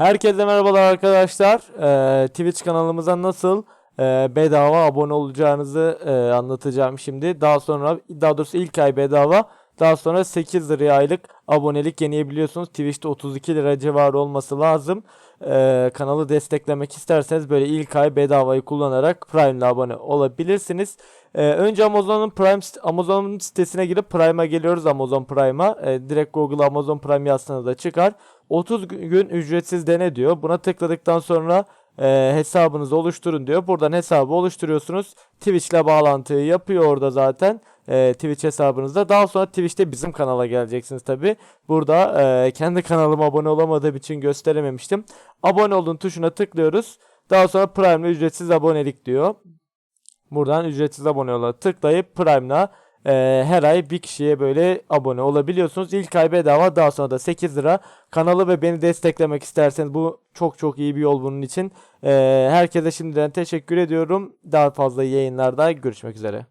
Herkese merhabalar arkadaşlar. Ee, Twitch kanalımıza nasıl e, bedava abone olacağınızı e, anlatacağım şimdi. Daha sonra daha doğrusu ilk ay bedava. Daha sonra 8 liraya aylık abonelik yenilebiliyorsunuz. Twitch'te 32 lira civarı olması lazım. Ee, kanalı desteklemek isterseniz böyle ilk ay bedavayı kullanarak Prime'le abone olabilirsiniz. Ee, önce Amazon'un Prime Amazon'un sitesine girip Prime'a geliyoruz Amazon Prime'a. Ee, direkt Google Amazon Prime yazsanız da çıkar. 30 gün ücretsiz dene diyor. Buna tıkladıktan sonra e, hesabınızı oluşturun diyor. Buradan hesabı oluşturuyorsunuz. Twitch ile bağlantıyı yapıyor orada zaten. E, Twitch hesabınızda. Daha sonra Twitch'te bizim kanala geleceksiniz tabi. Burada e, kendi kanalıma abone olamadığım için gösterememiştim. Abone olun tuşuna tıklıyoruz. Daha sonra Prime ile ücretsiz abonelik diyor. Buradan ücretsiz abone olana tıklayıp Prime'la e, her ay bir kişiye böyle abone olabiliyorsunuz. İlk ay bedava daha sonra da 8 lira. Kanalı ve beni desteklemek isterseniz bu çok çok iyi bir yol bunun için. E, herkese şimdiden teşekkür ediyorum. Daha fazla yayınlarda görüşmek üzere.